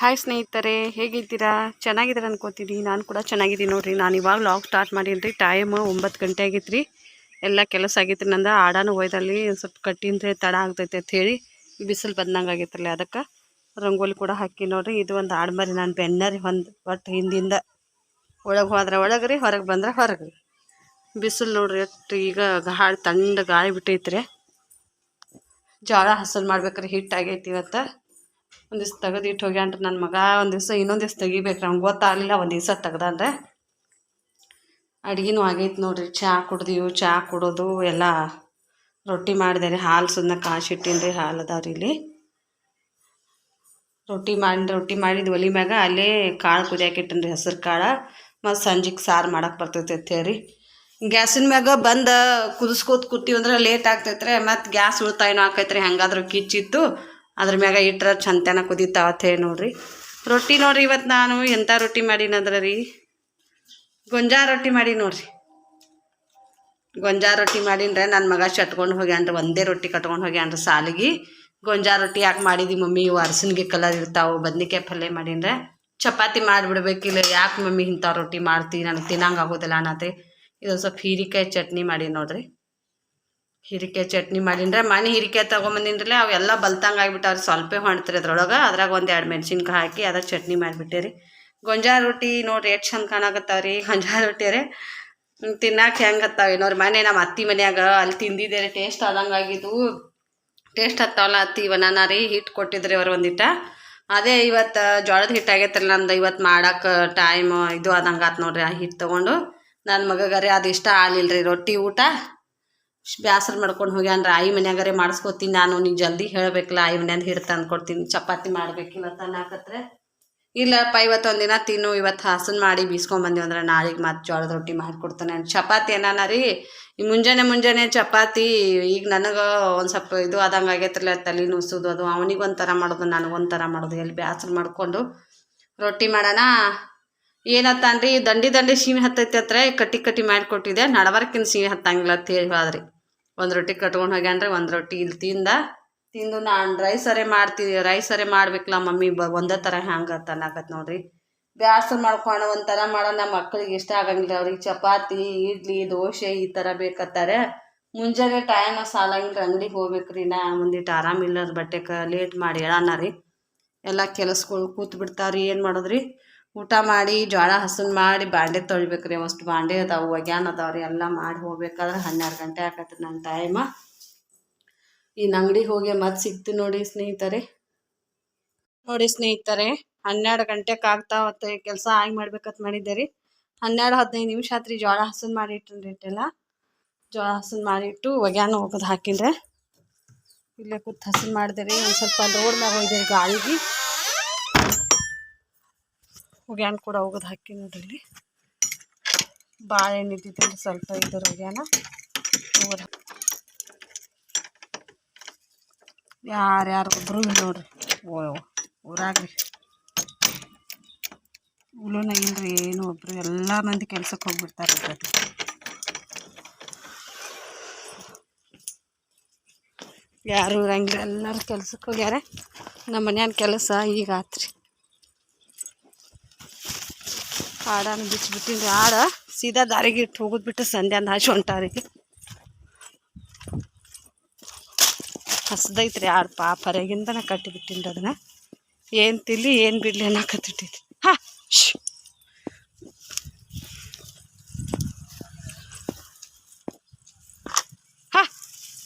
Hi ಸ್ನೇಹಿತರೆ, ಹೇಗಿದ್ದೀರಾ? ಚೆನ್ನಾಗಿದ್ದೀರ ಅನ್ಕೋತೀನಿ. ನಾನು ಕೂಡ ಚೆನ್ನಾಗಿದ್ದೀನಿ ನೋಡಿರಿ. ನಾನು ಇವಾಗ ಲಾಗ್ ಸ್ಟಾರ್ಟ್ ಮಾಡೀನಿ ರೀ ಟೈಮ್ ಒಂಬತ್ತು ಗಂಟೆ ಆಗೈತೆ ರೀ ಎಲ್ಲ ಕೆಲಸ ಆಗೈತೆ ನಂದ ನಂದು ಆಡಾನು ಒಯ್ದಲ್ಲಿ ಸ್ವಲ್ಪ ಕಟ್ಟಿಂದ್ರೆ ತಡ ಆಗ್ತೈತೆ ಅಂತ ಹೇಳಿ ಬಿಸಿಲು ಬಂದಂಗೆ ಆಗೈತಲ್ಲ ಅದಕ್ಕೆ ರಂಗೋಲಿ ಕೂಡ ಹಾಕಿ ನೋಡಿರಿ. ಇದು ಒಂದು ಆಡು ಮರಿ. ನಾನು ಬೆನ್ನರಿ ಒಂದು ಒಟ್ಟು ಹಿಂದಿಂದ ಒಳಗೆ ಹೋದ್ರೆ ಒಳಗೆ ರೀ ಹೊರಗೆ ಬಂದ್ರೆ ಹೊರಗೆ ರೀ ಬಿಸಿಲು ನೋಡ್ರಿ ಎಷ್ಟು ಈಗ ಗಾಳಿ ತಂಡ ಗಾಳಿ ಬಿಟ್ಟೈತ್ರಿ. ಜೋಳ ಹಸಲು ಮಾಡ್ಬೇಕ್ರಿ. ಹಿಟ್ಟು ಆಗೈತೆ ಇವತ್ತು. ಒಂದು ದಿವ್ಸ ತೆಗೆದು ಇಟ್ಟು ಹೋಗ್ಯಾನ್ರಿ ನನ್ನ ಮಗ, ಒಂದು ದಿವಸ ಇನ್ನೊಂದು ದಿವ್ಸ ತೆಗಿಬೇಕು ಅವ್ನಿಗೆ ಗೊತ್ತಾಗಲಿಲ್ಲ, ಒಂದು ದಿವ್ಸ ತೆಗ್ದಾನ್ರೆ ಅಡುಗೆನೂ ಆಗೈತೆ ನೋಡಿರಿ ಚಹಾ ಕುಡ್ದೀವಿ ಚಹಾ ಕುಡೋದು, ಎಲ್ಲ ರೊಟ್ಟಿ ಮಾಡಿದೆ ರೀ ಹಾಲು ಸುಮ್ಮನೆ ಕಾಸಿಟ್ಟಿನಿ ರೀ ಹಾಲು ಅದಾವ ರೀ ಇಲ್ಲಿ. ರೊಟ್ಟಿ ಮಾಡಿ, ರೊಟ್ಟಿ ಮಾಡಿದ ಒಲಿ ಮ್ಯಾಗ ಅಲ್ಲೇ ಕಾಳು ಕುದಿಯಾಕೆ ಇಟ್ಟೇನಿ ರೀ ಹೆಸ್ರು ಕಾಳು. ಮತ್ತು ಸಂಜೆಗೆ ಸಾರು ಮಾಡಕ್ಕೆ ಬರ್ತೈತೆ ಗ್ಯಾಸಿನ ಮ್ಯಾಗ ಬಂದು ಕುದಿಸ್ಕೋತ ಕೂತೀವಿ ಅಂದ್ರೆ ಲೇಟ್ ಆಗ್ತೈತ್ರಿ, ಮತ್ತು ಗ್ಯಾಸ್ ಉಳಿತಾಯನೂ ಆಕೈತ್ರಿ, ಹೆಂಗಾದ್ರೂ ಕಿಚ್ಚಿತ್ತು ಅದ್ರ ಮ್ಯಾಗ ಇಟ್ರೆ ಚಂತನ ಕುದೀತಾವತ್ತೆ ನೋಡ್ರಿ. ರೊಟ್ಟಿ ನೋಡ್ರಿ ಇವತ್ತು ನಾನು ಎಂಥ ರೊಟ್ಟಿ ಮಾಡೀನಂದ್ರೆ ರೀ. ಗೊಂಜಾ ರೊಟ್ಟಿ ಮಾಡಿ ನೋಡ್ರಿ. ಗೊಂಜಾ ರೊಟ್ಟಿ ಮಾಡಿನ್ರೆ ನನ್ನ ಮಗ ಚಟ್ಕೊಂಡು ಹೋಗ್ಯಾನ್ರಿ ಒಂದೇ ರೊಟ್ಟಿ ಕಟ್ಕೊಂಡು ಹೋಗ್ಯಾನ್ರಿ ಸಾಲಿಗೆ. ಗೊಂಜಾಳ ರೊಟ್ಟಿ ಯಾಕೆ ಮಾಡಿದಿ ಮಮ್ಮಿ, ಇವು ಅರಸಿನ್ಗೆ ಕಲರ್ ಇರ್ತಾವೆ, ಬದ್ನಿಕಾಯಿ ಪಲ್ಯ ಮಾಡಿನ್ರೆ ಚಪಾತಿ ಮಾಡಿಬಿಡ್ಬೇಕಿಲ್ಲ ಯಾಕೆ ಮಮ್ಮಿ ಇಂಥ ರೊಟ್ಟಿ ಮಾಡ್ತೀವಿ ನನಗೆ ತಿನ್ನಂಗೆ ಆಗೋದಿಲ್ಲ ಅನ್ನತ್ರಿ. ಇದೊಂದು ಸ್ವಲ್ಪ ಹೀರಿಕಾಯಿ ಚಟ್ನಿ ಮಾಡಿ ನೋಡ್ರಿ. ಹೀರಿಕಾಯಿ ಚಟ್ನಿ ಮಾಡಿನ್ರ, ಮನೆ ಹೀರಿಕಾಯಿ ತೊಗೊಂಬಂದಿನ್ರಲ್ಲ ಅವೆಲ್ಲ ಬಲ್ತಂಗೆ ಆಗಿಬಿಟ್ಟಾವ್ರಿ ಸ್ವಲ್ಪ ಹೊಣ್ತ್ರಿ ಅದ್ರೊಳಗೆ ಅದ್ರಾಗ ಒಂದು ಎರಡು ಮೆಣಸಿನ್ಕಾಯಿ ಹಾಕಿ ಅದ್ರ ಚಟ್ನಿ ಮಾಡಿಬಿಟ್ಟೆ ರೀ ಗೊಂಜಾಳ ರೊಟ್ಟಿ ನೋಡ್ರಿ ಎಷ್ಟು ಚಂದ ಕಾಣಾಕತ್ತಾವ್ರಿ ರೀ ಗೊಂಜಾಳ ರೊಟ್ಟಿ ರೀ ತಿನ್ನಕ್ಕೆ ಹೆಂಗೆ ಹತ್ತಾವ ನೋಡ್ರಿ ಮನೆ ನಮ್ಮ ಅತ್ತಿ ಮನ್ಯಾಗ ಅಲ್ಲಿ ತಿಂದಿದ್ದೆ ರೀ ಟೇಸ್ಟ್ ಆದಂಗೆ ಆಗಿದ್ದು ಟೇಸ್ಟ್ ಹತ್ತಾವಲ್ಲ ಅತ್ತಿ ಇವನ ರೀ ಹಿಟ್ಟು ಕೊಟ್ಟಿದ್ರಿ ಅವ್ರು ಒಂದಿಟ್ಟ. ಅದೇ ಇವತ್ತು ಜೋಳದ ಹಿಟ್ಟು ಆಗೈತ್ರಲ್ಲ ನಂದು ಇವತ್ತು ಮಾಡಕ್ಕೆ ಟೈಮ್ ಇದು ಆದಂಗೆ ಆತು ನೋಡ್ರಿ ಆ ಹಿಟ್ಟು ತೊಗೊಂಡು. ನನ್ನ ಮಗಗರೆ ಅದು ಇಷ್ಟ ಆಗಲಿಲ್ಲ ರೀ ರೊಟ್ಟಿ ಊಟ. ಬ್ಯಾಸರ ಮಾಡ್ಕೊಂಡು ಹೋಗ್ಯಾನ್ರ, ಆಯಿ ಮನ್ಯಾಗರೆ ಮಾಡಿಸ್ಕೊತೀನಿ ನಾನು, ನೀನು ಜಲ್ದಿ ಹೇಳಬೇಕಲ್ಲ, ಆಯಿ ಮನ್ಯಾಗ ಹಿಟ್ಟು ತಂದು ಕೊಡ್ತೀನಿ ಚಪಾತಿ ಮಾಡ್ಬೇಕಿಲ್ಲ ತನ್ನಾಕತ್ರೆ ಇಲ್ಲಪ್ಪ ಇವತ್ತು ಒಂದಿನ ತಿನ್ನು, ಇವತ್ತು ಹಾಸನ್ ಮಾಡಿ ಬೀಸ್ಕೊಂಬಂದಿವಿ ಅಂದ್ರೆ ನಾಳೆಗೆ ಮತ್ತೆ ಜೋಳದ ರೊಟ್ಟಿ ಮಾಡಿಕೊಡ್ತಾನೆ ಚಪಾತಿ ಏನಾನ ರೀ, ಈ ಮುಂಜಾನೆ ಮುಂಜಾನೆ ಚಪಾತಿ, ಈಗ ನನಗೆ ಒಂದು ಸ್ವಲ್ಪ ಇದು ಆದಂಗೆ ಆಗೈತ್ರಲ್ಲ ತಲೆ ನುಸೋದು ಅದು, ಅವನಿಗೆ ಒಂಥರ ಮಾಡೋದು ನನಗೊಂಥರ ಮಾಡೋದು, ಎಲ್ಲಿ ಬ್ಯಾಸರ ಮಾಡಿಕೊಂಡು ರೊಟ್ಟಿ ಮಾಡೋಣ. ಏನತ್ತಾನ್ರಿ ದಂಡಿ ದಂಡಿ ಸೀಮೆ ಹತ್ತೈತಿ ಹತ್ರ ಕಟ್ಟಿ ಕಟ್ಟಿ ಮಾಡಿಕೊಟ್ಟಿದೆ ನಡವರ್ಕಿನ ಸೀಮೆ ಹತ್ತಂಗಿಲ್ಲ ಅಂತ ಹೇಳಿ ಹೋದ್ರಿ. ಒಂದು ರೊಟ್ಟಿ ಕಟ್ಕೊಂಡು ಹೋಗ್ಯಾನ್ರಿ ಒಂದು ರೊಟ್ಟಿ ಇಲ್ಲಿ ತಿಂದ. ತಿಂದು ನಾನು ರೈಸರೇ ಮಾಡ್ತೀವಿ ರೈಸರೇ ಮಾಡ್ಬೇಕಲ್ಲ ಮಮ್ಮಿ, ಬ ಒಂದೇ ಥರ ಹ್ಯಾಂಗೆ ತನ್ನಾಕತ್ ನೋಡ್ರಿ. ಬ್ಯಾಸರ ಮಾಡ್ಕೊಂಡು ಒಂಥರ ಮಾಡೋ ನಮ್ಮ ಮಕ್ಕಳಿಗೆ ಇಷ್ಟ ಆಗಂಗಿಲ್ಲ ಅವ್ರಿಗೆ. ಚಪಾತಿ, ಇಡ್ಲಿ, ದೋಸೆ ಈ ಥರ ಬೇಕತ್ತಾರೆ. ಮುಂಜಾನೆ ಟೈಮ್ ಸಾಲಂಗಿಲ್ಲ ಅಂಗಡಿಗೆ ಹೋಗ್ಬೇಕ್ರಿ, ನಾ ಒಂದಿಟ್ಟು ಆರಾಮಿಲ್ಲದ ಬಟ್ಟೆಗೆ ಲೇಟ್ ಮಾಡಿ ಹೇಳಾನ ರೀ. ಎಲ್ಲ ಕೆಲಸಗಳು ಕೂತ್ ಬಿಡ್ತಾವ್ರಿ ಏನು ಮಾಡೋದ್ರಿ? ಊಟ ಮಾಡಿ, ಜ್ವಾಳ ಹಸನ್ ಮಾಡಿ, ಬಾಂಡೆ ತೊಳಿಬೇಕ್ರಿ. ಅಷ್ಟು ಬಾಂಡೆ ಅದಾವೆ ಒಗ್ಯಾನ ಅದಾವ್ರಿ ಎಲ್ಲ ಮಾಡಿ ಹೋಗ್ಬೇಕಾದ್ರೆ ಹನ್ನೆರಡು ಗಂಟೆ ಆಗತ್ತೆ ನನ್ನ ಟೈಮ ಇನ್ನು ಅಂಗಡಿಗೆ ಹೋಗಿ ಮತ್ತೆ ಸಿಕ್ತು ನೋಡಿ ಸ್ನೇಹಿತರೆ. ನೋಡಿ ಸ್ನೇಹಿತರೆ, ಹನ್ನೆರಡು ಗಂಟೆಗೆ ಆಗ್ತಾ ಆಗ್ತಾವತ್ತೆ ಕೆಲಸ ಆಗಿ ಮಾಡ್ಬೇಕಂತ ಮಾಡಿದ್ದೆ ರೀ. ಹನ್ನೆರಡು ಹದಿನೈದು ನಿಮಿಷ ಆತ್ರಿ ಜೋಳ ಹಸನ್ ಮಾಡಿ ಇಟ್ಟೆಲ್ಲ. ಜೋಳ ಹಸನ್ ಮಾಡಿಟ್ಟು ಒಗ್ಯಾನ ಹೋಗೋದು ಹಾಕಿದ್ರೆ ಇಲ್ಲೇ ಕೂತ್ ಹಸನ್ ಮಾಡಿದೆ ರೀ. ಒಂದು ಸ್ವಲ್ಪ ರೋಡ್ ಮ್ಯಾಗ ಹೋಯ್ದೆ ರೀ ಗಾಳಿಗೆ. ಒಗ್ಯಾನ ಕೂಡ ಹೋಗೋದು ಹಾಕಿ ನೋಡ್ರಿ ಬಾಳೆಹಣ್ಣು ಇದ್ದಿದ್ದಿಲ್ಲ ಸ್ವಲ್ಪ ಇದ್ರ ಒಗ್ಯಾನ. ಹೋಗೋದು ಯಾರ್ಯಾರು ಒಬ್ರು ನೋಡ್ರಿ. ಓ ಊರಾಗ್ರಿ. ರೀ ಉಳುನ ಇಲ್ರಿ, ಏನು ಒಬ್ರು ಎಲ್ಲ ಮಂದಿ ಕೆಲ್ಸಕ್ಕೆ ಹೋಗ್ಬಿಡ್ತಾರೆ. ಯಾರು ಇರಂಗಿಲ್ಲ ಎಲ್ಲರೂ ಕೆಲ್ಸಕ್ಕೆ ಹೋಗ್ಯಾರ. ನಮ್ಮ ಮನ್ಯಾನ ಕೆಲಸ ಈಗ ಆತ್ರಿ. ಆಡಾನು ಬಿಚ್ಚಿಬಿಟ್ಟಿನಿ ಆಡ ಸೀದಾ ದಾರಿಗೆ ಇಟ್ಟು ಹೋಗೋದು ಬಿಟ್ಟು ಅಂದ ನಾಶಿ ಹೊಂಟಾರಿಗೆ. ಹಸ್ದೈತ್ರಿ ಹಾಡು ಪಾಪ ಹೊರಗಿಂದನ ಕಟ್ಟಿಬಿಟ್ಟಿನಿ ಅದನ್ನ ಏನು ತಿಲ್ಲಿ ಏನು ಬಿಡ್ಲಿ ಅನ್ನಕತ್ತಿಟ್ಟಿದ್ರಿ. ಹಾ ಹಾ,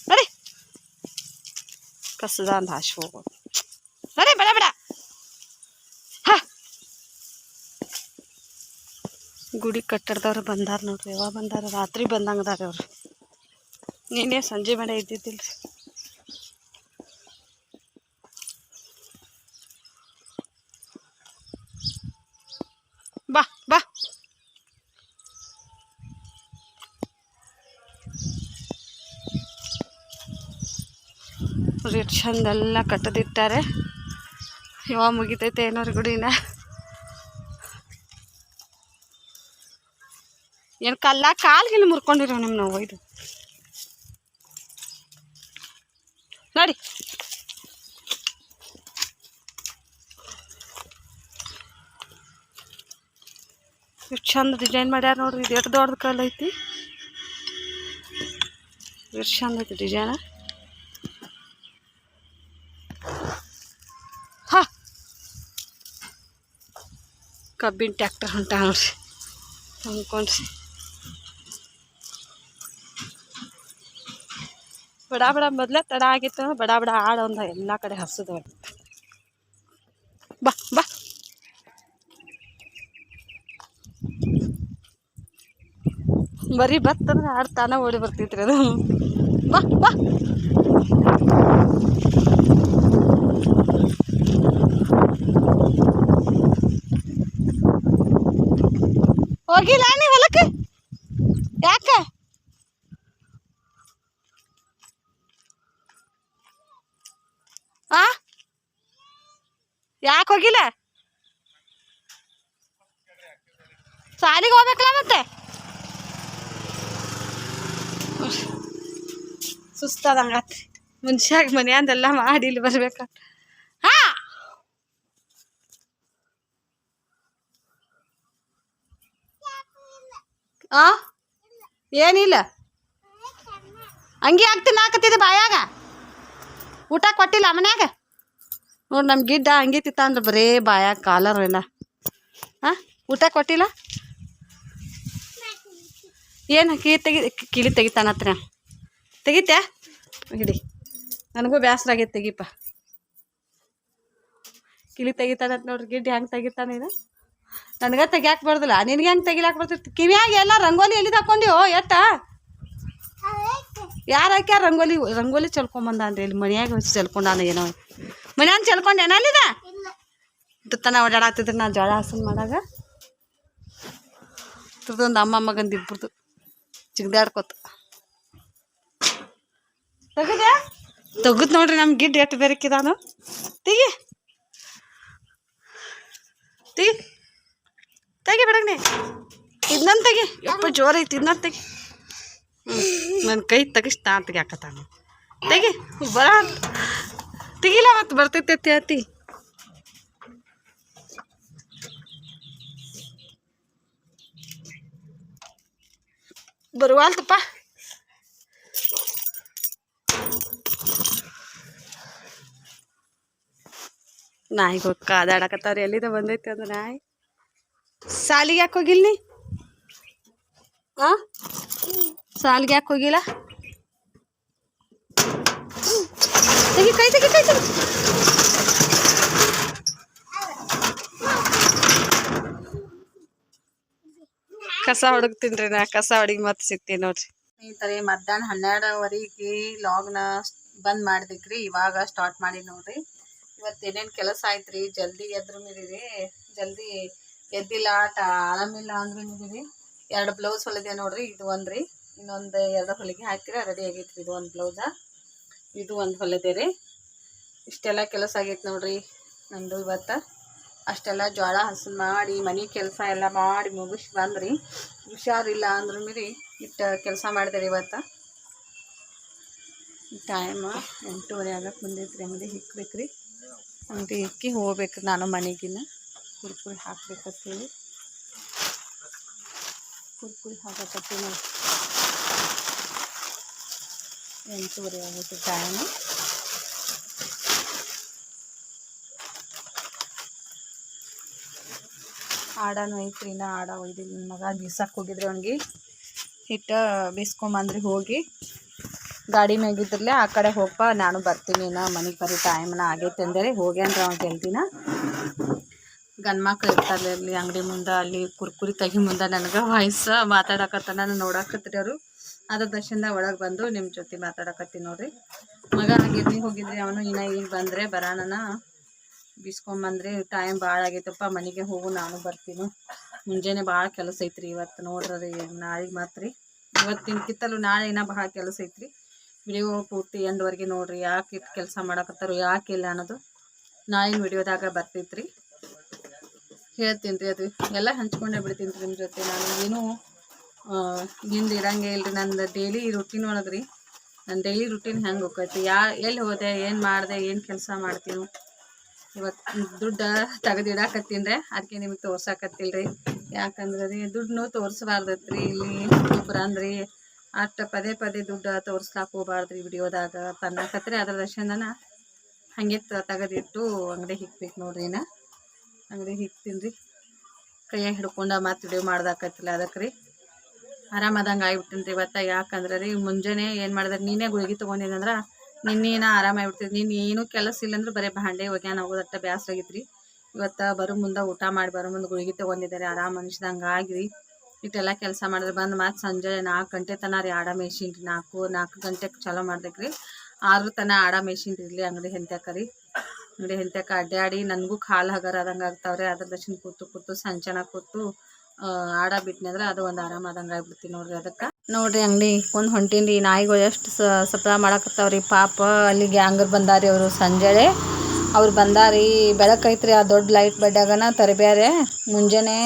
ನಡಿ. ಕಸದ ಅಂದ ಹಾಶಿ ಹೋಗೋದು. ಬರೀ ಬೇಡ ಬೇಡ ಹಾ ಗುಡಿ ಕಟ್ಟಡದವ್ರು ಬಂದಾರ ನೋಡ್ರಿ, ಯಾವಾಗ ಬಂದಾರ? ರಾತ್ರಿ ಬಂದಂಗೆ ಅವರು ನೀನೇ ಸಂಜೆ ಮೇಲೆ ಇದ್ದಿದ್ದಿಲ್ಲ ರೀ ಬಾ ಬಾ. ಎಲ್ಲ ಕಟ್ಟದಿಟ್ಟಾರೆ. ಯಾವಾಗ ಮುಗಿತೈತೆ ಏನೋ ಗುಡಿನ. ಏನು ಕಲ್ಲ, ಕಾಲು ಗಿಲ್ ಮುರ್ಕೊಂಡಿರೋ ನಿಮ್ಮ ನಾವು ಇದು. ನೋಡಿ. ಎಷ್ಟು ಚಂದ ಡಿಸೈನ್ ಮಾಡ್ಯಾರ ನೋಡ್ರಿ, ಇದು ಎಷ್ಟು ದೊಡ್ಡದು ಕಲ್ಲು ಐತಿ. ಎಷ್ಟು ಚಂದ ಐತಿ ಡಿಸೈನ ಹಾ. ಕಬ್ಬಿನ ಟ್ಯಾಕ್ಟರ್ ಹೊಂಟ ನೋಡ್ರಿ. ಅಂದ್ಕೊಂಡ್ರಿ ಬಡ ಬಡ ಮೊದ್ಲೇ ತಡ ಆಗಿತ್ತು. ಬಡ ಬಡ ಆಡ ಒಂದ ಎಲ್ಲ ಕಡೆ ಹಸದ ಬಾ ಬಾ. ಬರೀ ಬತ್ತಂದ್ರೆ ಆಡ್ತಾನ ಓಡಿ ಬರ್ತಿತ್ರಿ ಅದು. ಬಾ ಬಾ. ಹೋಗಿಲ್ಲ ನೀ ಹೊಲಕ್ಕೆ? ಯಾಕೆ? ಆ? ಯಾಕೆ ಹೋಗಿಲ್ಲ? ಸಾಲಿಗೆ ಹೋಗ್ಬೇಕಲ್ಲ ಮತ್ತೆ? ಸುಸ್ತಾದಂಗಾತ್ರಿ ಮುಂಚೆಯಾಗಿ ಮನ್ಯಾಂದೆಲ್ಲ ಮಾಡಿ ಇಲ್ಲಿ ಬರ್ಬೇಕ. ಹಾ? ಆ? ಏನಿಲ್ಲ? ಹಂಗೆ ಆಗ್ತೀನಿ ಹಾಕತ್ತಿದ್ದೆ ಬಾಯಾಗ? ಊಟ ಕೊಟ್ಟಿಲ್ಲ ಮನ್ಯಾಗ? ನೋಡಿ ನಮ್ಮ ಗಿಡ್ಡ ಹಂಗೆ ತಿತ್ತ ಅಂದ್ರೆ ಬರೇ ಬಾಯಾಗ ಕಾಲರ್ ಎಲ್ಲ ಹಾಂ ಊಟ ಕೊಟ್ಟಿಲ್ಲ? ಏನು ಕಿಳಿ ತೆಗಿ ಕಿಳಿ ತೆಗಿತಾನತ್ರ ತೆಗಿತ್ಯಾ? ಹಿಡಿ. ನನಗೂ ಬೇಸರ ಆಗೈತೆ ತೆಗಿಪ್ಪ ಕಿಳಿ ತೆಗಿತಾನಂತ ನೋಡ್ರಿ, ಗಿಡ್ಡ ಹೆಂಗೆ ತೆಗಿತಾನೆ ಇದು? ನನಗೆ ತೆಗಿಯಾಕ ಬರ್ದಿಲ್ಲ. ನಿನಗೆ ಹೆಂಗೆ ತೆಗಿಲಾಕ ಬರ್ತಿತ್ತು? ಕಿವಿಯಾಗ ಎಲ್ಲ ರಂಗೋಲಿ ಎಲ್ಲಿದ್ ಹಾಕೊಂಡಿ ಓ ಎತ್ತ ಯಾರು ಹಾಕ್ಯಾರ ರಂಗೋಲಿ ರಂಗೋಲಿ ಚಲ್ಕೊಂಬಂದ ಅಂದ್ರೆ ಇಲ್ಲಿ ಮನೆಯಾಗ ಚಲ್ಕೊಂಡಾನ ಏನೋ. ಮನ್ಯಾಗ ಚಲ್ಕೊಂಡೇನ ಅಲ್ಲಿದ ತನ ಓಡಾಡತ್ತಿದ್ರು ನಾ ಜೋಳ ಹಾಸನ್ ಮಾಡಾಗ. ತಿರ್ದೊಂದು ಅಮ್ಮ ಮಗಂದು ಇಬ್ಬರದು ಚಿಗ್ದಾಡ್ಕೊತ ತಗದ ತೆಗದ್ ನೋಡ್ರಿ ನಮ್ಮ ಗಿಡ್ ಎಷ್ಟು ಬೆರಕಿದಾನು. ತೆಗಿ. ತೆಗಿ. ತೆಗಿ ಬಿಡಗ್ನಿ. ಇದನ್ನ ತೆಗಿ. ಎಪ್ಪ ಜೋರ ಐತಿ ಇದನ್ನ ತೆಗಿ. ನನ್ನ ಕೈ ತೆಗಿಸ್ ಅಂತ ತೆಗಿಯಾಕತ್ತಾನ ತೆಗಿ, ಬರ ತೆಗಿಲ್ಲ ಮತ್ತೆ ಬರ್ತೈತೆ ಅತಿ ಬರುವಾಲ್ತಪ್ಪ ನಾಯಿ ಹೋಗಿ ಕಾದಾಡಕತ್ತಾರ ಎಲ್ಲಿದೆ ಬಂದೈತಿ ಅಂದ್ರೆ ನಾಯಿ? ಸಾಲಿಗೆ ಯಾಕೆ ಹೋಗಿಲ್ಲ ನೀ ಸಾಲಿಗೆ ಯಾಕೆ ಹೋಗಿಲ್ಲ? ತೆಗಿ ಕೈ ತೆಗಿ ಕೈ ತೆಗಿ. ಕಸ ಹೊಡಗ್ತೀನಿ ರೀ ನಾ ಕಸ ಹೊಡಗಿ ಮತ್ತೆ ಸಿಗ್ತೀನಿ ನೋಡ್ರಿ. ಸ್ನೇಹಿತರೆ ಮಧ್ಯಾಹ್ನ ಹನ್ನೆರಡುವರೆಗೆ ಲಾಗ್ನ ಬಂದ್ ಮಾಡಿದ್ರಿ ಇವಾಗ ಸ್ಟಾರ್ಟ್ ಮಾಡಿ ನೋಡ್ರಿ. ಇವತ್ತು ಏನೇನು ಕೆಲಸ ಆಯ್ತ್ರಿ? ರೀ ಜಲ್ದಿ ಎದ್ರು ಮೀರಿ ಜಲ್ದಿ ಎದ್ದಿಲ್ಲ ಆಟ ಆರಾಮಿಲ್ಲ ಅಂದ್ರೆ ಎರಡು ಬ್ಲೌಸ್ ಹೊಲಿದೆ ನೋಡ್ರಿ ಇದು ಒಂದ್ರಿ. ರೀ ಇನ್ನೊಂದು ಎರಡು ಹೊಲಿಗೆ ಹಾಕಿದ್ರೆ ರೆಡಿ ಆಗೈತ್ರಿ. ಇದು ಒಂದು ಬ್ಲೌಸ ಇದು ಒಂದು ಹೊಲಿದೆ ರೀ. ಇಷ್ಟೆಲ್ಲ ಕೆಲಸ ಆಗೈತೆ ನೋಡ್ರಿ ನಂದು ಇವತ್ತು. ಅಷ್ಟೆಲ್ಲ ಜೋಳ ಹಸನ್ ಮಾಡಿ, ಮನೆ ಕೆಲಸ ಎಲ್ಲ ಮಾಡಿ ಮುಗಿಸಿ ಬಂದ್ರಿ. ಹುಷಾರಿಲ್ಲ ಅಂದ್ರೂ ಮೀರಿ ಇಟ್ಟು ಕೆಲಸ ಮಾಡಿದೆ ಇವತ್ತು. ಟೈಮ್ ಎಂಟೂವರೆ ಆಗಕ್ಕೆ ಬಂದೈತ್ರಿ ಅಂಗಡಿ ಹಿಕ್ಬೇಕ್ರಿ ಅಂಗಡಿ ಹಿಕ್ಕಿ ಹೋಗ್ಬೇಕು ನಾನು ಮನೆಗಿನ ಕುರ್ಕುರಿ ಹಾಕ್ಬೇಕಂತೇಳಿ. ಕುರ್ಕುರಿ ಹಾಕಕತ್ತೀನಿ ಎಂಟೂವರೆ ಆಗೈತೆ ಟೈಮ್ ಆಡನೂ ಐತ್ರಿ, ಇನ್ನ ಆಡ ಒಯ್ದಿಲ್ಲ ನನ್ನ ಮಗ ಬೀಸಕ್ಕೆ ಹೋಗಿದ್ರಿ ಅವ್ನಿಗೆ ಹಿಟ್ಟು ಬೀಸ್ಕೊಂಬಂದ್ರಿ ಹೋಗಿ. ಗಾಡಿ ಮ್ಯಾಗಿದ್ರಲ್ಲೇ ಆ ಕಡೆ ಹೋಗಪ್ಪ ನಾನು ಬರ್ತೀನಿ ನಾ ಮನೆಗೆ ಬರೀ ಟೈಮ್ನ ಆಗೈತೆ ಅಂದರೆ. ಹೋಗ್ಯಾನ್ರಿ ಅವ್ನು ಜಲ್ದಿನ ಗಂಡ್ಮಕ್ಳು ಇರ್ತಾರೆ ಅಲ್ಲಿ ಅಂಗಡಿ ಮುಂದೆ, ಅಲ್ಲಿ ಕುರ್ಕುರಿ ತೆಗಿ ಮುಂದೆ ನನಗೆ ವಾಯ್ಸ ಮಾತಾಡಕತ್ತ ನಾನು ನೋಡಕತ್ರಿ ಅವರು. ಅದ್ರ ದರ್ಶನದ ಒಳಗೆ ಬಂದು ನಿಮ್ಮ ಜೊತೆ ಮಾತಾಡಕತ್ತೀನಿ ನೋಡ್ರಿ. ಮಗ ಆಗಿರ್ಲಿ ಹೋಗಿದ್ರಿ ಅವನು ಇನ್ನ ಈಗ ಬಂದರೆ ಬರಾಣನ ಬೀಸ್ಕೊಂಬಂದ್ರಿ ಟೈಮ್ ಭಾಳ ಆಗೈತಪ್ಪ, ಮನೆಗೆ ಹೋಗು, ನಾನು ಬರ್ತೀನಿ. ಮುಂಜಾನೆ ಭಾಳ ಕೆಲಸ ಐತ್ರಿ ಇವತ್ತು ನೋಡ್ರಿ, ನಾಳೆಗೆ ಮಾತ್ರ. ಇವತ್ತಿನ ಕಿತ್ತಲು ನಾಳೆ ಇನ್ನೂ ಭಾಳ ಕೆಲಸ ಐತ್ರಿ. ವಿಡಿಯೋ ಪೂರ್ತಿ ಎಂಡ್ವರೆಗೆ ನೋಡ್ರಿ, ಯಾಕೆ ಕೆಲಸ ಮಾಡಕತ್ತಾರೋ, ಯಾಕೆ ಇಲ್ಲ ಅನ್ನೋದು ನಾಳಿನ ವಿಡಿಯೋದಾಗ ಬರ್ತೈತ್ರಿ. ಹೇಳ್ತೀನಿ ರೀ ಅದು. ಎಲ್ಲ ಹಂಚ್ಕೊಂಡೇ ಬಿಡ್ತೀನಿ ರೀ ನಿಮ್ಮ ಜೊತೆ. ನಾನು ಏನೂ ಹಿಂದೆ ಇರಂಗೇ ಇಲ್ರಿ, ನಂದು ಡೈಲಿ ರುಟೀನ್ ಒಳಗೆ ರೀ. ನನ್ನ ಡೈಲಿ ರುಟೀನ್ ಹೆಂಗೆ ಹೋಗೈತಿ ಯಾ, ಎಲ್ಲಿ ಹೋದೆ, ಏನು ಮಾಡಿದೆ, ಏನು ಕೆಲಸ ಮಾಡ್ತೀನಿ. ಇವತ್ತು ದುಡ್ಡು ತೆಗೆದಿಡಾಕತ್ತೀನಿ ರೀ ಅದಕ್ಕೆ ನಿಮಗೆ ತೋರ್ಸಾಕತ್ತಿಲ್ಲ ರೀ ಯಾಕಂದ್ರೆ ರೀ ದುಡ್ಡನ್ನು ತೋರಿಸ್ಬಾರ್ದತ್ರಿ. ಇಲ್ಲಿ ಒಬ್ರು ಅಂದ್ರಿ, ಅಷ್ಟು ಪದೇ ಪದೇ ದುಡ್ಡು ಹೋಗ್ಬಾರ್ದು ರೀ ವಿಡಿಯೋದಾಗ. ತನ್ನಕತ್ರಿ, ಅದ್ರ ದರ್ಶನನ ಹಂಗೆ ತೆಗೆದಿಟ್ಟು ಅಂಗಡಿ ಹಿಕ್ಬೇಕು ನೋಡ್ರಿ ನಾ ಅಂಗಡಿ ಹಿಕ್ತೀನಿ ರೀ ಕೈಯಾಗ ಹಿಡ್ಕೊಂಡು ಮತ್ತೆ ವಿಡಿಯೋ ಮಾಡ್ದಾಕತ್ತಿಲ್ಲ ಅದಕ್ಕೆ ರೀ ಆರಾಮದಂಗೆ ಆಗ್ಬಿಟ್ಟಿನ್ರಿ ಇವತ್ತ ಯಾಕಂದ್ರೆ ರೀ ಮುಂಜಾನೆ ಏನು ಮಾಡಿದ್ರೆ ನೀನೇ ಗುಳಿಗೆ ತೊಗೊಂಡಿನಂದ್ರೆ ನಿನ್ನೇನ ಆರಾಮಾಗ್ಬಿಡ್ತಿದ್ ನೀನ್ ಏನೂ ಕೆಲಸ ಇಲ್ಲಂದ್ರೆ ಬರೀ ಭಾಂಡೆ ಒಗ್ಯಾನ ಹೋಗೋದಟ್ಟ ಬ್ಯಾಸ್ರ ಆಗಿತ್ರಿ. ಇವತ್ತ ಬರೋ ಮುಂದ ಊಟ ಮಾಡಿ ಬರೋ ಮುಂದ ಗುಳಿಗೆ ತೊಗೊಂಡಿದ್ದಾರೆ. ಆರಾಮ ಅನಿಸ್ದಂಗೆ ಆಗ್ರಿ. ಇಟ್ಟೆಲ್ಲ ಕೆಲಸ ಮಾಡಿದ್ರೆ ಬಂದು ಮತ್ತೆ ಸಂಜೆ ನಾಲ್ಕು ಗಂಟೆ ತನ ರೀ ಆಡ ಮೆಷಿನ್ ರೀ ನಾಲ್ಕು ನಾಲ್ಕು ಗಂಟೆ ಚಾಲೂ ಮಾಡ್ದಕ್ಕೆ ಆರು ತನ ಆಡ ಮೆಷಿನ್ ರೀ ಇಲ್ಲಿ ಅಂಗಡಿ ಹೆಂತ್ಯಾಕ ರೀ. ಅಂಗಡಿ ಹೆಂತ್ಯಾಕ ಅಡ್ಡಾಡಿ ನನಗೂ ಕಾಲು ಹಗರ ಆದಂಗೆ ಆಗ್ತಾವ್ರಿ. ಅದ್ರ ದರ್ಶನ ಕೂತು ಕೂತು ಸಂಚನ ಕೂತು ಆಡ ಬಿಟ್ನಿ ಅದು ಒಂದು ಆರಾಮಾದಂಗೆ ಆಗ್ಬಿಡ್ತೀನಿ ನೋಡ್ರಿ ಅದಕ್ಕೆ. ನೋಡ್ರಿ ಅಂಗಡಿ, ಒಂದು ಹೊಂಟೀನಿ ರೀ ನಾಯಿಗಳು ಎಷ್ಟು ಸಪ್ಲ ಮಾಡಕತ್ತಾವ್ರಿ. ಪಾಪ ಅಲ್ಲಿ ಗ್ಯಾಂಗರ್ ಬಂದಾರಿ ಅವರು ಸಂಜೆಳೆ. ಅವ್ರು ಬಂದಾರಿ ಬೆಳಕೈತ್ರಿ ಆ ದೊಡ್ಡ ಲೈಟ್ ಬಡ್ಡಾಗನ ತರಬ್ಯಾರೆ. ಮುಂಜಾನೆ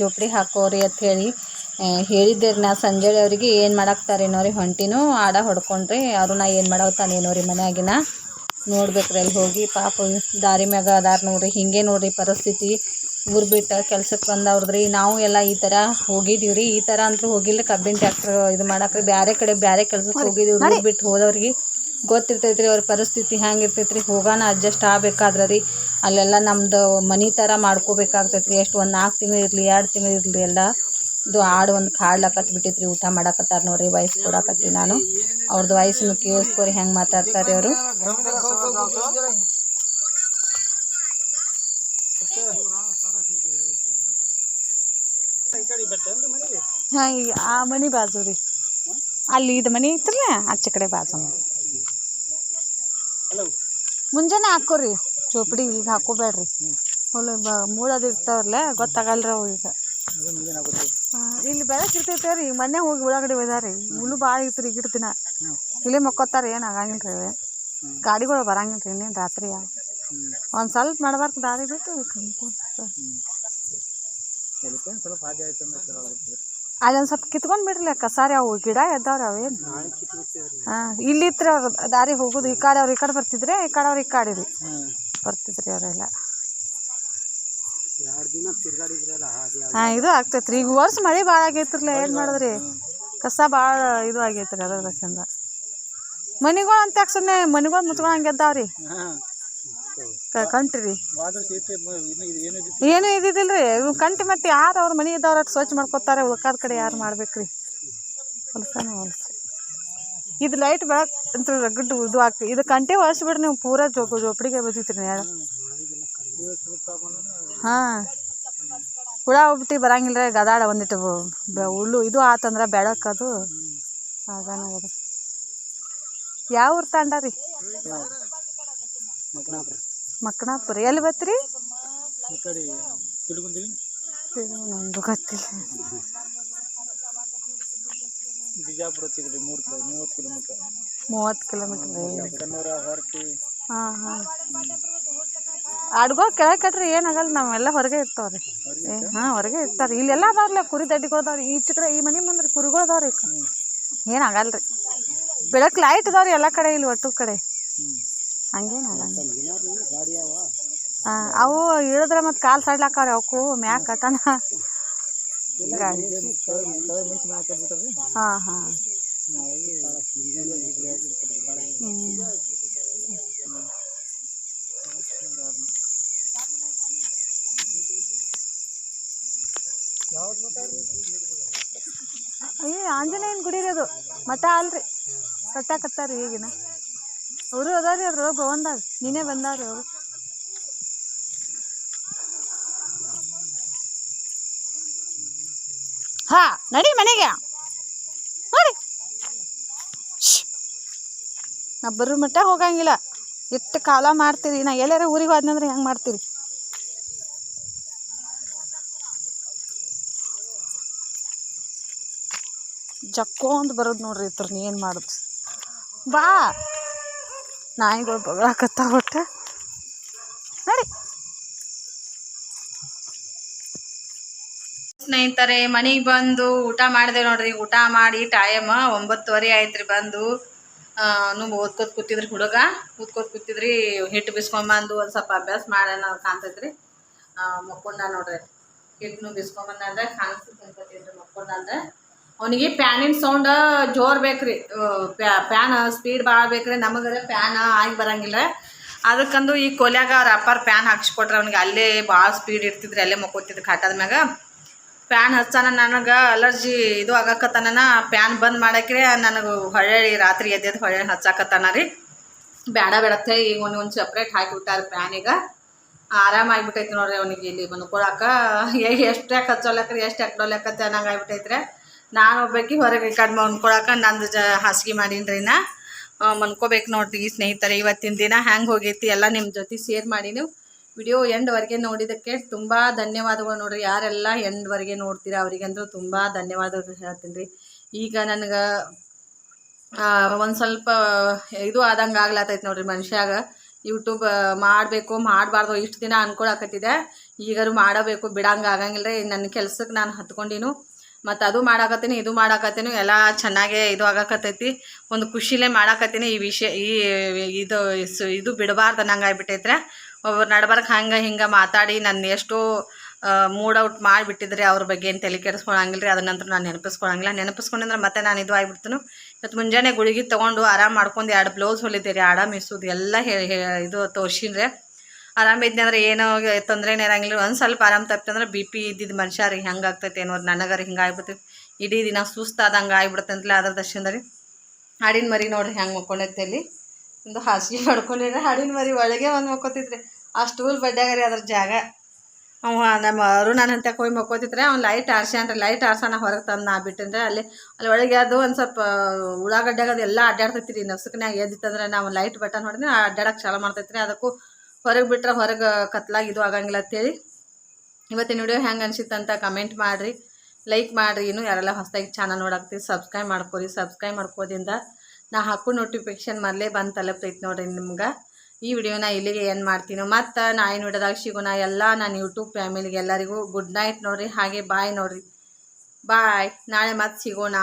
ಜೋಪಡಿ ಹಾಕೋರಿ ಅಂತ ಹೇಳಿ ಹೇಳಿದ್ದೆ ನಾ ಸಂಜೆಳೆ ಅವ್ರಿಗೆ ಏನು ಮಾಡಾಕ್ತಾರೇನೋ ರೀ ಹೊಂಟಿನೂ. ಆಡ ಹೊಡ್ಕೊಂಡ್ರಿ. ಅವರು ನಾ ಏನು ಮಾಡಾಕ್ತಾನೇನೋ ರೀ ಮನ್ಯಾಗಿನ. ನೋಡ್ಬೇಕ್ರಿ ಅಲ್ಲಿ ಹೋಗಿ. ಪಾಪ ದಾರಿ ಮ್ಯಾಗ ಅದಾರ ನೋಡ್ರಿ. ಹಿಂಗೆ ನೋಡ್ರಿ ಪರಿಸ್ಥಿತಿ. ಊರು ಬಿಟ್ಟು ಕೆಲ್ಸಕ್ಕೆ ಬಂದವ್ರದ್ರಿ. ನಾವು ಎಲ್ಲ ಈ ಥರ ಹೋಗಿದ್ದೀವಿ ರೀ ಈ ಥರ ಅಂತೂ ಹೋಗಿಲ್ಲ. ಕಬ್ಬಿನ ಟ್ಯಾಕ್ಟ್ರ್ ಇದು ಮಾಡಾಕ್ರಿ. ಬೇರೆ ಕಡೆ ಬೇರೆ ಕೆಲ್ಸಕ್ಕೆ ಹೋಗಿದ್ದೀವಿ ಊರು ಬಿಟ್ಟು ಹೋದವ್ರಿಗೆ ಗೊತ್ತಿರ್ತೈತ್ರಿ. ಅವ್ರ ಪರಿಸ್ಥಿತಿ ಹ್ಯಾಂಗಿರ್ತೈತೆ ರೀ ಹೋಗೋಣ ಅಡ್ಜಸ್ಟ್ ಆಗಬೇಕಾದ್ರೆ ರೀ ಅಲ್ಲೆಲ್ಲ ನಮ್ದು ಮನೆ ಥರ ಮಾಡ್ಕೋಬೇಕಾಗ್ತೈತ್ರಿ. ಎಷ್ಟು ಒಂದು ನಾಲ್ಕು ತಿಂಗಳು ಇರಲಿ ಎರಡು ತಿಂಗಳು ಇರಲಿ ಎಲ್ಲ. ಇದು ಆಡು ಒಂದು ಕಾಡ್ಲಕತ್ ರೀ ಊಟ ಮಾಡಕತ್ತಾರ ನೋಡ್ರಿ. ವಯಸ್ಸು ಕೊಡಕತ್ತಿ ನಾನು. ಅವ್ರದ್ದು ವಯಸ್ಸನ್ನು ಕೇಳಿಸ್ಕೊರಿ. ಹೆಂಗೆ ಮಾತಾಡ್ತಾರೆ ಅವರು. ಹಾಂ ಈಗ ಆ ಮನೆ ಬಾಜು ರೀ. ಅಲ್ಲಿ ಇದು ಮನೆ ಐತ್ರಲ್ಲ ಆಚೆ ಕಡೆ ಬಾಜು ಮುಂಜಾನೆ ಹಾಕೋರಿ ಚೋಪಡಿ ಈಗ ಹಾಕೋಬೇಡ್ರಿ. ಹೊಲ ಬ ಮೂಳದು ಇರ್ತಾವಲ್ಲ ಗೊತ್ತಾಗಲ್ರಿ ಅವು ಈಗ. ಇಲ್ಲಿ ಬೆಳಕು ಇರ್ತೈತೆ ರೀ ಮೊನ್ನೆ ಹೋಗಿ ಒಳಗಡೆ ಒಯ್ದಾರಿ ಹುಲ್ಲು ಭಾಳ ಐತ್ರಿ ಈಗಿನ ದಿನ ಇಲ್ಲೇ ಮಕ್ಕೋತಾರೆ ಏನು ಆಗಂಗಿಲ್ಲ ರೀ ಗಾಡಿಗಳು ಬರಂಗಿಲ್ಲ ರೀ ಇನ್ನೇನು ರಾತ್ರಿ ಒಂದು ಸ್ವಲ್ಪ ಮಾಡಬಾರ್ದು ದಾರಿ ಬಿಟ್ಟು ಕಮ್ಕೊಂಡು ಅಲ್ಲೊಂದು ಸ್ವಲ್ಪ ಕಿತ್ಕೊಂಡ್ ಬಿಡ್ರಲ್ಲ ಕಸಾರಿ ಅವು ಗಿಡ ಎದ್ದಾವ್ರಿ ಅವೇನು. ಹಾಂ ಇಲ್ಲಿ ಇತ್ರ ಅವ್ರ ದಾರಿ ಹೋಗೋದು. ಈ ಕಡೆ ಅವ್ರು ಈ ಕಡೆ ಬರ್ತಿದ್ರೆ ಈ ಕಡೆ ಅವ್ರು ಈ ಕಡೆ ರೀ ಬರ್ತಿದ್ರಿ ಅವರೆಲ್ಲ ಹಾಂ ಇದು ಆಗ್ತೈತೆ ರೀ ಈಗ ವರ್ಷ ಮಳೆ ಭಾಳ ಆಗೈತ್ರಲ್ಲ ಏನು ಮಾಡಿದ್ರಿ? ಕಸ ಭಾಳ ಇದು ಆಗೈತ್ರಿ ಅದ್ರ ಚಂದ. ಮನಿಗಳು ಅಂತ ಸುಮ್ಮನೆ ಮನಿಗಳು ಮುಚ್ಕೊಂಡ್ ಎದ್ದಾವ್ರಿ. ಕಂಟ್ರಿ. ಏನು ಇದ್ದಿದ್ದಿಲ್ರಿ. ಇವು ಕಂಟಿ ಮತ್ತೆ ಯಾರು ಅವ್ರ ಮನೆ ಇದ್ದವ್ರ ಸ್ವಚ್ಛ ಮಾಡ್ಕೊತಾರೆ ಉಳ್ಕಾದ ಕಡೆ ಯಾರು ಮಾಡ್ಬೇಕ್ರಿ? ರೀ ಹೊಲ್ಸ. ಇದು ಲೈಟ್ ಬೆಳಕ್ ಅಂತ ರಗಡ್ ಇದು ಆಗ್ತಿ ಇದು ಕಂಟೆ ಹೊಳ್ಸ್ಬಿಡ್ರಿ ನೀವು ಪೂರಾ ಜೋಪ ಜೋಪಡಿಗೆ ಬದಿತ್ರಿ ಹೇಳ ಹಾಂ. ಹುಳ ಹೋಗ್ಬಿಟ್ಟು ಬರಂಗಿಲ್ಲ ರೀ ಗದಾಡ ಒಂದಿಟ್ಟು ಬ- ಹುಲ್ಲು ಇದು ಆತಂದ್ರೆ ಬೆಳಕದು ಅದು. ಯಾವ ಊರು ತಾಂಡ ರೀ ಮಕ್ಕಣಾಪುರ ಎಲ್ಲಿ ಬತ್ರಿ ನಮ್ದು ಗೊತ್ತಿಲ್ಲ. ಬಿಜಾಪುರ ಸಿಗ್ರಿ ಮೂರು ಕಿಲೋ ಮೂವತ್ತು ಕಿಲೋಮೀಟರ್. ಮೂವತ್ತು ಕಿಲೋಮೀಟರ್ ಕನ್ನೂರ ಹೊರಟಿ ಹಾಂ ಹಾಂ. ಅಡ್ಗೋ ಕೆಳಗೆ ಕಟ್ರಿ ಏನಾಗಲ್ಲ ನಾವೆಲ್ಲ ಹೊರಗೆ ಇರ್ತಾವ್ರಿ. ಹಾಂ ಹೊರಗೆ ಇರ್ತಾರೆ. ಇಲ್ಲೆಲ್ಲ ಅದಾವ್ರಲ್ಲ ಕುರಿ ದಡ್ಡಿಗಳು ಅದಾವ್ರಿ ಈಚೆ ಕಡೆ ಈ ಮನೆ ಮುಂದ್ರಿ ಕುರಿಗಳು ಏನು ಏನಾಗಲ್ಲ ರೀ ಬೆಳಕು ಲೈಟ್ ಅದಾವ್ರಿ ಎಲ್ಲ ಕಡೆ ಇಲ್ಲಿ ಒಟ್ಟು ಕಡೆ. ಹಂಗೇನು ಹಾಂ ಅವು. ಇಳಿದ್ರೆ ಮತ್ತೆ ಕಾಲು ಸಡ್ಲಾಕವ್ರಿ ಅವಕ್ಕೂ ಮ್ಯಾಕ್ ಕಟ್ಟನ ಗಾಡಿ. ಹಾಂ ಹಾಂ. ಏ ಆಂಜನೇಯನ ಗುಡಿ ರೀ ಅದು. ಮಠ ಅಲ್ರಿ. ಕಟ್ಟಾಕತ್ತಾರ ಈಗಿನ. ಅವರು ಅದಾರಿ ಅದ್ರೊಳಗೆ ಭವನ್ದಾಗ ನೀನೇ ಬಂದಾರ ಅವರು. ಹಾ, ನಡಿ ಮನೆಗೆ. ನೋಡಿ ನಾ ಬರೋ ಮಟ್ಟ ಹೋಗಂಗಿಲ್ಲ. ಎಷ್ಟು ಕಾಲ ಮಾಡ್ತೀರಿ? ನಾ ಎಲ್ಲಾರ ಊರಿಗೆ ಹೋದ್ನಂದ್ರೆ ಹೆಂಗೆ ಮಾಡ್ತೀರಿ? ಜಕ್ಕೊಂದ್ ಬರೋದು ನೋಡ್ರಿ ಇತ್ರ ಏನು ಮಾಡೋದು. ಬಾ. ನಾಯಿಗಳು ಬಗಳಾಕತ್ತಾವ ಒಟ್ಟು ನಡಿ. ಸ್ನೇಹಿತರೆ, ಮನೆಗೆ ಬಂದು ಊಟ ಮಾಡಿದೆ ನೋಡ್ರಿ. ಊಟ ಮಾಡಿ ಟೈಮ್ ಒಂಬತ್ತುವರೆ ಆಯ್ತ್ರಿ ಬಂದು. ನೀವು ಓದ್ಕೋತ ಕೂತಿದ್ರಿ ಹುಡುಗ. ಓದ್ಕೋತ ಕೂತಿದ್ರಿ, ಹಿಟ್ಟು ಬಿಸ್ಕೊಂಬಂದು ಒಂದು ಸ್ವಲ್ಪ ಅಭ್ಯಾಸ ಮಾಡೋಣ ಕಾಣ್ತೈತ್ರಿ. ಮಕ್ಕೊಂಡ ನೋಡ್ರಿ. ಹಿಟ್ಟನು ಬಿಸ್ಕೊಂಬಂದ್ರೆ ಕಾಣಿಸ್ತು ತಿನ್ಕೋತಿದ್ರು ಮಕ್ಕೊಂಡ್ರೆ ಅವನಿಗೆ ಪ್ಯಾನಿನ ಸೌಂಡ್ ಜೋರ್ ಬೇಕ್ರಿ. ಪ್ಯಾನ್ ಸ್ಪೀಡ್ ಭಾಳ ಬೇಕ್ರಿ. ನಮಗರೆ ಪ್ಯಾನ್ ಆಗಿ ಬರಂಗಿಲ್ಲ ಅದಕ್ಕಂದು ಈ ಕೊಲ್ಯಾಗ ಅವ್ರ ಅಪ್ಪಾರ ಪ್ಯಾನ್ ಹಾಕ್ಸ್ಕೊಟ್ರೆ ಅವ್ನಿಗೆ ಅಲ್ಲೇ ಭಾಳ ಸ್ಪೀಡ್ ಇರ್ತಿದ್ರಿ ಅಲ್ಲೇ ಮಕ್ಕೋತಿದ್ರು ಕಾಟದ ಮ್ಯಾಗ. ಪ್ಯಾನ್ ಹಚ್ಚಾನ ನನಗೆ ಅಲರ್ಜಿ ಇದು ಆಗಕತ್ತಾನ ಪ್ಯಾನ್ ಬಂದ್ ಮಾಡಕ್ರೆ ನನಗೆ ಹೊಳೆ ರಾತ್ರಿ ಎದ್ದೆದ್ದು ಹೊಳೆ ಹಚ್ಚಾಕತ್ತಾನ ರೀ. ಬೇಡ ಬೇಡತ್ತೆ ಈಗ ಒಂದು ಒಂದು ಸಪ್ರೇಟ್ ಹಾಕಿಬಿಟ್ಟಾರ ಪ್ಯಾನ್ ಈಗ. ಆರಾಮಾಗಿಬಿಟ್ಟೈತಿ ನೋಡ್ರಿ ಅವನಿಗೆ ಇಲ್ಲಿ ಮನ್ಕೊಳಕ ಎಷ್ಟು ಯಾಕೆ ಹಚ್ಚೋಲಕ್ರಿ, ಎಷ್ಟು ಎಕ್ಡೋಲಕ್ಕ ಚೆನ್ನಾಗಿ ಆಗ್ಬಿಟ್ಟೈತ್ರೆ. ನಾನು ಒಬ್ಬಾಕಿ ಹೊರಗೆ ಈ ಕಡೆ ಮನ್ಕೊಳಕ ನಂದು ಜ ಹಾಸಿಗೆ ಮಾಡೀನಿ ಮನ್ಕೋಬೇಕು ನೋಡ್ರಿ ಸ್ನೇಹಿತರೆ, ಇವತ್ತಿನ ದಿನ ಹ್ಯಾಂಗೆ ಹೋಗೈತಿ ಎಲ್ಲ ನಿಮ್ಮ ಜೊತೆ ಶೇರ್ ಮಾಡಿ ನೀವು. ವಿಡಿಯೋ ಎಂಡ್ವರೆಗೆ ನೋಡಿದ್ದಕ್ಕೆ ತುಂಬ ಧನ್ಯವಾದಗಳು ನೋಡ್ರಿ. ಯಾರೆಲ್ಲ ಎಂಡ್ವರೆಗೆ ನೋಡ್ತೀರಾ ಅವರಿಗಂದ್ರೂ ತುಂಬ ಧನ್ಯವಾದಗಳು ಹೇಳ್ತೀನಿ ರೀ. ಈಗ ನನಗೆ ಒಂದು ಸ್ವಲ್ಪ ಇದು ಆದಂಗೆ ಆಗ್ಲತ್ತೈತೆ ನೋಡ್ರಿ ಮನುಷ್ಯಾಗ. ಯೂಟ್ಯೂಬ್ ಮಾಡಬೇಕು, ಮಾಡಬಾರ್ದು, ಇಷ್ಟು ದಿನ ಅನ್ಕೊಳಕತ್ತಿದೆ ಈಗಾರು ಮಾಡಬೇಕು, ಬಿಡಂಗೆ ಆಗಂಗಿಲ್ಲ ರೀ ನನ್ನ ಕೆಲ್ಸಕ್ಕೆ ನಾನು ಹತ್ಕೊಂಡಿನು. ಮತ್ತು ಅದು ಮಾಡಾಕತ್ತೀನಿ, ಇದು ಮಾಡಾಕತ್ತೀನಿ, ಎಲ್ಲ ಚೆನ್ನಾಗೇ ಇದು ಆಗಕತ್ತೈತಿ. ಒಂದು ಖುಷಿಲೇ ಮಾಡಾಕತ್ತೀನಿ ಈ ವಿಷಯ, ಈ ಇದು ಇದು ಬಿಡಬಾರ್ದು ಅನ್ನಂಗೆ ಆಗ್ಬಿಟ್ಟೈತ್ರೆ ಒಬ್ಬರು ನಡ್ಬರ್ಕ್ ಹಂಗೆ ಹಿಂಗೆ ಮಾತಾಡಿ ನನ್ನ ಎಷ್ಟೋ ಮೂಡ್ ಔಟ್ ಮಾಡಿಬಿಟ್ಟಿದ್ರೆ ಅವ್ರ ಬಗ್ಗೆ ಏನು ತಲೆ ಕೆಡಿಸ್ಕೊಳಂಗಿಲ್ಲ ರೀ ಅದನ್ನ ನಂತರ ನಾನು ನೆನಪಿಸ್ಕೊಳಂಗಿಲ್ಲ. ನೆನಪಿಸ್ಕೊಂಡ್ರೆ ಮತ್ತೆ ನಾನು ಇದು ಆಗಿಬಿಡ್ತೀನಿ. ಇವತ್ತು ಮುಂಜಾನೆ ಗುಳಿಗೆ ತೊಗೊಂಡು ಆರಾಮ್ ಮಾಡ್ಕೊಂಡು ಎರಡು ಬ್ಲೌಸ್ ಹೊಲಿದ್ದೀರಿ ಆಡ ಮಿಸೋದು ಎಲ್ಲ ಇದು ತೋರ್ಸಿನ್ರೆ. ಆರಾಮ ಅಂದ್ರೆ ಏನೋ ತೊಂದರೆನೇ ಇರಂಗಿಲ್ಲ. ಒಂದು ಸ್ವಲ್ಪ ಆರಾಮ್ ತಪ್ಪಿತಂದ್ರೆ ಬಿ ಪಿ ಇದ್ದಿದ್ದು ಮನುಷ್ಯರಿಗೆ ಹೆಂಗೆ ಆಗ್ತೈತೆ ಏನೋ ನನಗರ ಹಿಂಗೆ ಆಗ್ಬಿಡ್ತೈತಿ. ಇಡೀ ದಿನ ಸುಸ್ತಾದಂಗೆ ಅದ್ರ ದರ್ಶನ ರೀ. ಹಾಡಿನ ಮರಿ ನೋಡ್ರಿ ಹೆಂಗೆ ಮಕ್ಕೊಂಡೈತೆ ಅಲ್ಲಿ. ಒಂದು ಹಾಸಿಗೆ ಮಾಡ್ಕೊಂಡಿದ್ರೆ ಹಾಡಿನ ಮರಿ ಒಳಗೆ ಒಂದು ಮಕ್ಕೋತಿದ್ರಿ ಆ ಸ್ಟೂಲ್ ಬಡ್ಡ್ಯಾಗ ರೀ ಅದ್ರ ಜಾಗ. ಅವ ನಮ್ಮ ಅರುಣನ ಅಂತ ಹೋಗಿ ಮಕ್ಕೋತಿದ್ರೆ ಅವ್ನು ಲೈಟ್ ಆರ್ಸ್ಯಾನ್ರಿ ಲೈಟ್ ಆರ್ಸೋಣ ಹೊರಗೆ ತಂದು ನಾ ಬಿಟ್ಟಂದ್ರೆ ಅಲ್ಲಿ ಅಲ್ಲಿ ಒಳಗೆ ಅದು ಒಂದು ಸ್ವಲ್ಪ ಉಳ್ಳಾಗಡ್ಡ್ಯಾಗ ಅದೆಲ್ಲ ಅಡ್ಡಾಡ್ತೈತಿ ರೀ ನಸುಕನ್ಯಾಗ ಎದ್ದಿತ್ತಂದ್ರೆ ನಾವು ಲೈಟ್ ಬಟನ್ ಹೊಡೆದ್ರೆ ಅಡ್ಡಾಡಕ್ಕೆ ಚಾಲು ಮಾಡ್ತೈತಿ ರೀ ಅದಕ್ಕೂ ಹೊರಗೆ ಬಿಟ್ರೆ ಹೊರಗೆ ಕತ್ಲಾಗ ಇದು ಆಗಂಗಿಲ್ಲ ಅಂತೇಳಿ. ಇವತ್ತಿನ ವಿಡಿಯೋ ಹೆಂಗೆ ಅನಿಸಿತ್ತಂತ ಕಮೆಂಟ್ ಮಾಡಿರಿ. ಲೈಕ್ ಮಾಡಿರಿ. ಇನ್ನು ಯಾರೆಲ್ಲ ಹೊಸದಾಗಿ ಚಾನಲ್ ನೋಡಾಕ್ತೀವಿ ಸಬ್ಸ್ಕ್ರೈಬ್ ಮಾಡ್ಕೊರಿ. ಸಬ್ಸ್ಕ್ರೈಬ್ ಮಾಡ್ಕೋದಿಂದ ನಾ ಹಾಕೋ ನೋಟಿಫಿಕೇಶನ್ ಮರಲೇ ಬಂದು ತಲುಪ್ತೈತೆ ನೋಡ್ರಿ ನಿಮ್ಗೆ. ಈ ವಿಡಿಯೋನ ಇಲ್ಲಿಗೆ ಏನು ಮಾಡ್ತೀನೋ. ಮತ್ತು ನಾಯಿನ ವಿಡಿಯೋದಾಗ ಸಿಗೋಣ ಎಲ್ಲ ನಾನು ಯೂಟ್ಯೂಬ್ ಫ್ಯಾಮಿಲಿಗೆ ಎಲ್ಲರಿಗೂ ಗುಡ್ ನೈಟ್ ನೋಡಿರಿ. ಹಾಗೆ ಬಾಯ್ ನೋಡಿರಿ. ಬಾಯ್ ನಾಳೆ ಮತ್ತೆ ಸಿಗೋಣ.